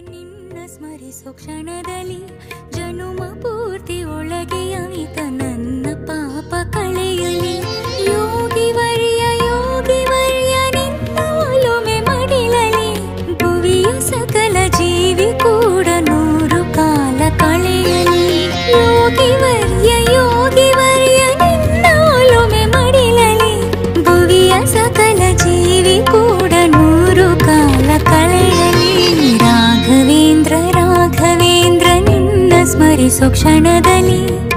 ನಿನ್ನ ಸ್ಮರಿಸೋ ಕ್ಷಣದಲ್ಲಿ ಜನುಮ ಪೂರ್ತಿ ಒಳಗೆ ಅವಿತ ನನ್ನ ಪಾಪ ಕಳೆಯಲಿ. ಯೋಗಿ ವರ್ಯ ಯೋಗಿ ವರ್ಯ, ನಿನ್ನ ಒಲುಮೆ ಮಡಿಲಲಿ. ಭುವಿಯ ಸಕಲ ಜೀವಿ ಕ್ಷಣದಲ್ಲಿ ಜನುಮ ಪೂರ್ತಿ